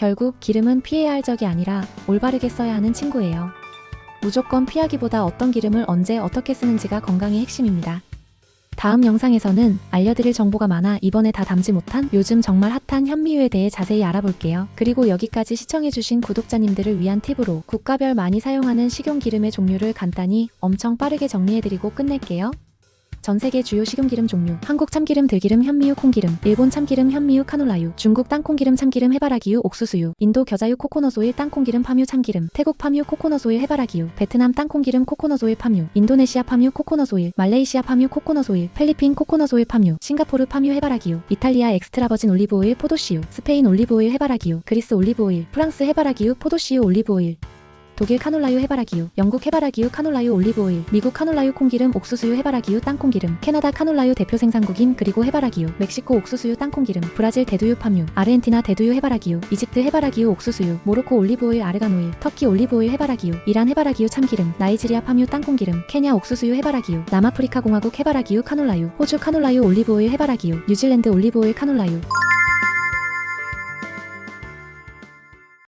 결국 기름은 피해야 할 적이 아니라 올바르게 써야 하는 친구예요. 무조건 피하기보다 어떤 기름을 언제 어떻게 쓰는지가 건강의 핵심입니다. 다음 영상에서는 알려드릴 정보가 많아 이번에 다 담지 못한 요즘 정말 핫한 현미유에 대해 자세히 알아볼게요. 그리고 여기까지 시청해주신 구독자님들을 위한 팁으로 국가별 많이 사용하는 식용 기름의 종류를 간단히 엄청 빠르게 정리해드리고 끝낼게요. 전 세계 주요 식용기름 종류 한국 참기름 들기름 현미유 콩기름 일본 참기름 현미유 카놀라유 중국 땅콩기름 참기름 해바라기유 옥수수유 인도 겨자유 코코넛 오일 땅콩기름 파뮤 참기름 태국 파뮤 코코넛 오일 해바라기유 베트남 땅콩기름 코코넛 오일 파뮤 인도네시아 파뮤 코코넛 오일 말레이시아 파뮤 코코넛 오일 필리핀 코코넛 오일 파뮤 싱가포르 파뮤 해바라기유 이탈리아 엑스트라버진 올리브오일 포도씨유 스페인 올리브오일 해바라기유 그리스 올리브오일 프랑스 해바라기유 포도씨유 올리브오일 독일 카놀라유 해바라기유, 영국 해바라기유 카놀라유 올리브오일, 미국 카놀라유 콩기름 옥수수유 해바라기유 땅콩기름, 캐나다 카놀라유 대표 생산국인 그리고 해바라기유, 멕시코 옥수수유 땅콩기름, 브라질 대두유 파뮤, 아르헨티나 대두유 해바라기유, 이집트 해바라기유 옥수수유, 모로코 올리브오일 아르간오일, 터키 올리브오일 해바라기유, 이란 해바라기유 참기름, 나이지리아 파뮤 땅콩기름, 케냐 옥수수유 해바라기유, 남아프리카 공화국 해바라기유 카놀라유, 호주 카놀라유 올리브오일 해바라기유, 뉴질랜드 올리브오일 카놀라유,